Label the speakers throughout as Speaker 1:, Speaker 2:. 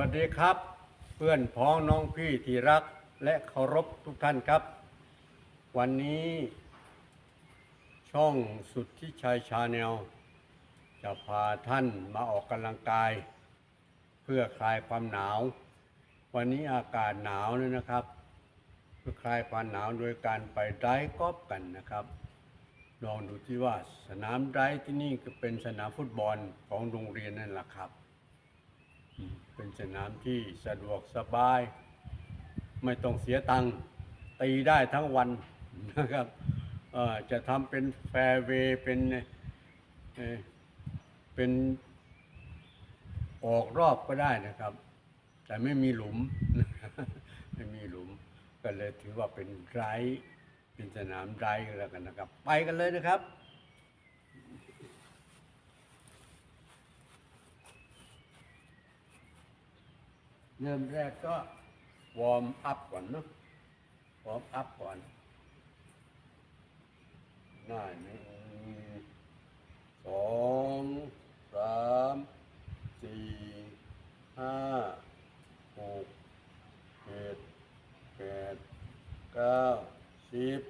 Speaker 1: วัสดีครับ เพื่อนพ้องน้องพี่ที่รักและเคารพทุกท่านครับ วันนี้ ช่องสุดที่ชัยชาแนล จะพาท่านมาออกกำลังกาย เพื่อคลายความหนาว วันนี้อากาศหนาวเลยนะครับ เพื่อคลายความหนาวโดยการไปไดฟ์กอล์ฟกันนะครับลองดูที่ว่าสนามไดที่นี่ก็เป็นสนามฟุตบอลของโรงเรียนนั่นแหละครับ เป็นสนามที่สะดวกสบาย ไม่ต้องเสียตังค์ตีได้ทั้งวันนะครับจะทำเป็นแฟร์เวย์เป็นเเป็นออกรอบก็ได้นะครับ แต่ไม่มีหลุม ไม่มีหลุม ก็เลยถือว่าเป็นไรท์เป็นสนามไรท์กันแล้วกันนะครับ ไปกันเลยนะครับ เริ่มแรกก็วอร์มอัพก่อนเนาะวอร์มอัพก่อนหน้าหนึ่งสองสามสี่ห้าหกเจ็ดแปดเก้าสิบ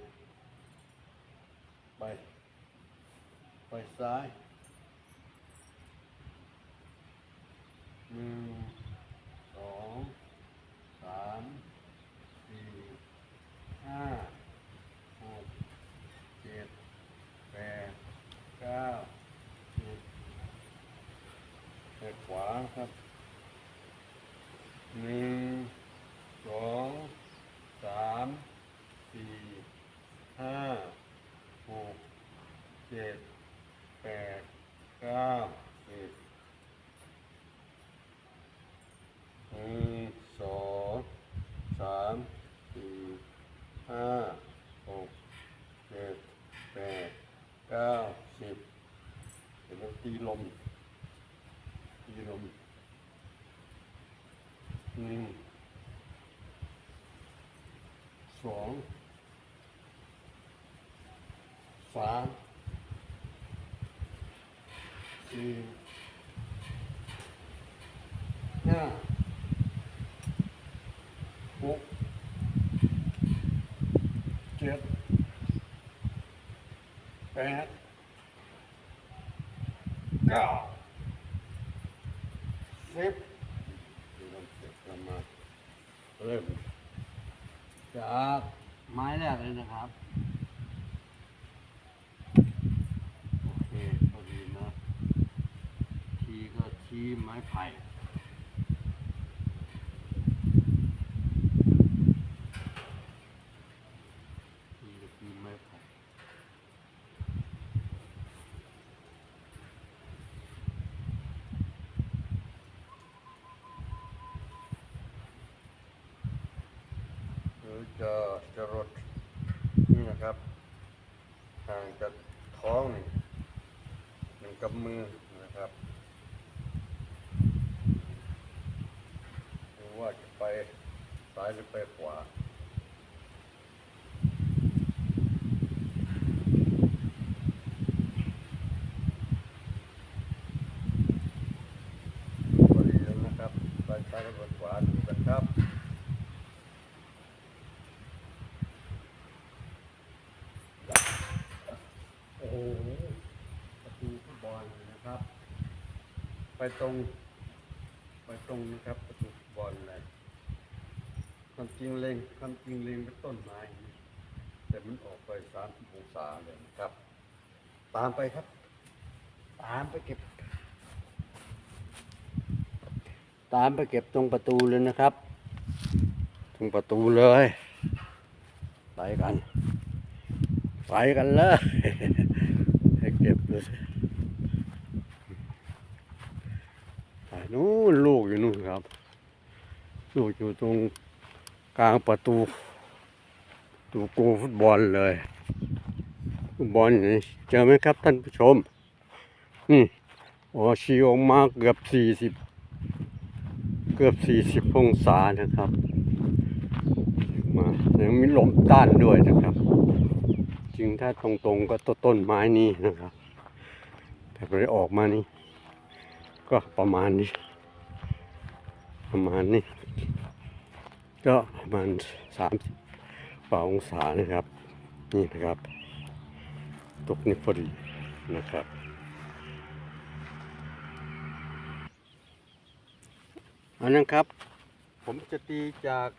Speaker 1: ไป ไปซ้ายหนึ่ง สองสามสี่ห้าหกเจ็ดแปดเก้าสิบไปขวา ครับหนึ่งสองสามสี่ห้าหกเจ็ดแปดเก้าสิบหนึ่งสองสามสี่ห้าหกเจ็ดแปดเก้าสิบเดี๋ยวเราตีลมตีลมหนึ่ง สองสามสี่ห้าหกเจ็ดแปดเก้าสิบเริ่ม จากไม้แรกเลยนะครับ โอเคพอดีนะ ทีก็ทีไม้ไผ่ มีลูกมีไม้ไผ่หรือจะจะรดนี่นะครับห่างจากท้องนี่ห นะครับดูว่าจะไปซ้ายหรือไปขวา พอดีแล้วนะครับไปซ้ายกับขวาดูกันครับ โอ้โหประตูฟุตบอลเลยนะครับ ไป ตรง ไปตรงนะครับประตูบอลเลยความจริงเล็งความจริงเล็งเป็นต้นไม้ แต่มันออกไปสามองศาเลยนะครับ ตามไปครับ ตามไปเก็บ ตามไปเก็บตรงประตูเลยนะครับ ตรงประตูเลยไปกัน ไปกันเลย ให้เก็บเลยไป นู้นลูกอยู่นู่นครับ ลูกอยู่ตรงกลางประตูตูกูฟุตบอลเลย ฟุตบอลนี่เจอไหมครับท่านผู้ชม นี่โอชีออกมาเกือบสี่สิบเกือบ40องศานะครับ มายังมีลมต้านด้วยนะครับจริงถ้าตรงๆก็ต้นต้นไม้นี้นะครับ แต่ไปออกมานี่ ก็ประมาณนี้ ประมาณนี้ ก็ประมาณสามสิบกว่าองศานะครับ นี่นะครับ ตกนี่พอดีนะครับ อันนั้นครับ ผมจะตีจาก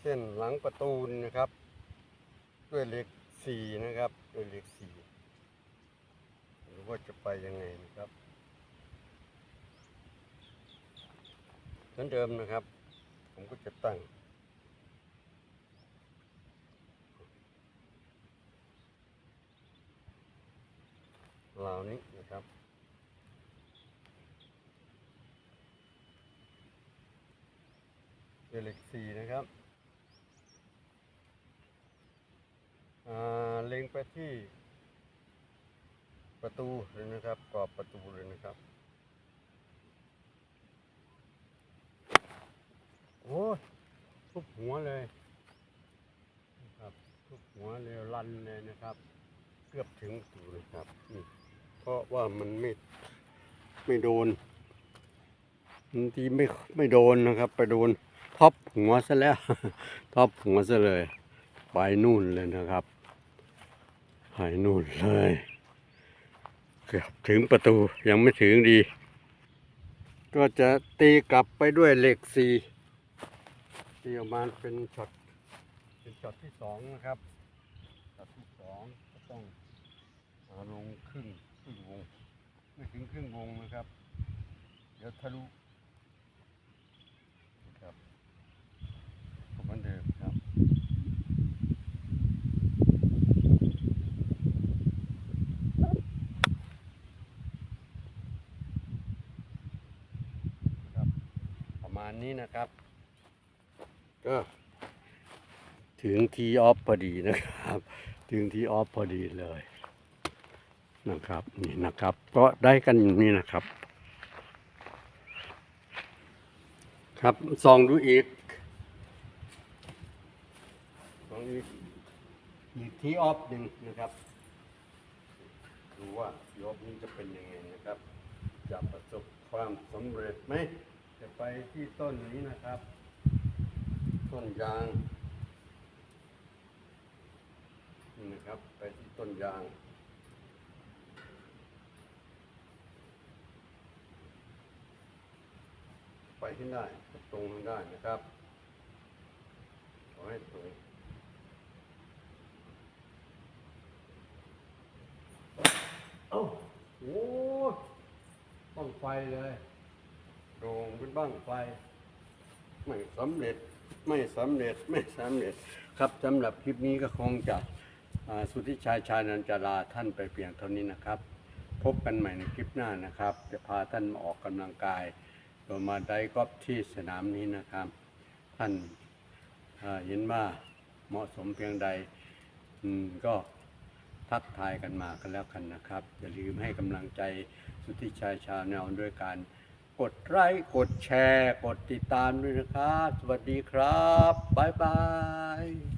Speaker 1: เส้นหลังประตูนี่นะครับ ด้วยเหล็กสี่นะครับ ด้วยเหล็กสี่หรือว่าจะไปยังไงนะครับเห มือนเดิมนะครับ ผมก็จะตั้งรานี้นะครับเหล็กสี่นะครับเล็งไปที่ประตูเลยนะครับกรอบประตูเลยนะครับ โอ้ทุบหัวเลยนะครับทุบหัวเลยลันเลยนะครับ เกือบถึงประตูเลยครับนี่เพราะว่ามันไม่ไม่โดนบางทีไม่ไม่โดนนะครับ ไปโดนท็อปหัวซะแล้วท็อปหัวซะเลย ไปนู่นเลยนะครับไปนู่นเลยเกือบถึงประตูยังไม่ถึงดี ก็จะตีกลับไปด้วยเหล็กสี่ ตีออกมาเป็นช็อตเป็นช็อตที่สองนะครับช็อตที่สองก็ต้องลงครึ่งครึ่งวง ไม่ถึงครึ่งวงนะครับ เดี๋ยวทะลุนะครับก็เหมือนเดิมครับครับประมาณนี้นะครับ ก็ ถึงทีออฟพอดีนะครับ ถึงทีออฟพอดีเลยนะครับนี่นะครับ ก็ได้กันอย่างนี้นะครับ ครับส่องดูอีกส่องอีกอีกทีออฟหนึ่งนะครับดูว่าทีออฟนี้จะเป็นยังไงนะครับ จะประสบความสำเร็จไหมจะไปที่ต้นนี้นะครับ ต้นยางนี่นะครับ ไปที่ต้นยางไปที่ได้ตรงนั้นได้นะครับขอให้ตรงเอ้โอ้บ้างไฟเลยโด่งเป็นบ้างไฟ ไม่สำเร็จ ไม่สำเร็จไม่สำเร็จครับสำหรับคลิปนี้ก็คงจะสุธิชัยชานันจะลาท่านไปเพียงเท่านี้นะครับ พบกันใหม่ในคลิปหน้านะครับ จะพาท่านมาออกกำลังกายโดยมาได้กอล์ฟที่สนามนี้นะครับ ท่านเห็นว่าเหมาะสมเพียงใดอืมก็ทักทายกันมากันแล้วกันนะครับ อย่าลืมให้กำลังใจสุธิชัยชาแนลด้วยการ กดไลค์กดแชร์ กดติดตามด้วยนะครับ สวัสดีครับ บ๊ายบาย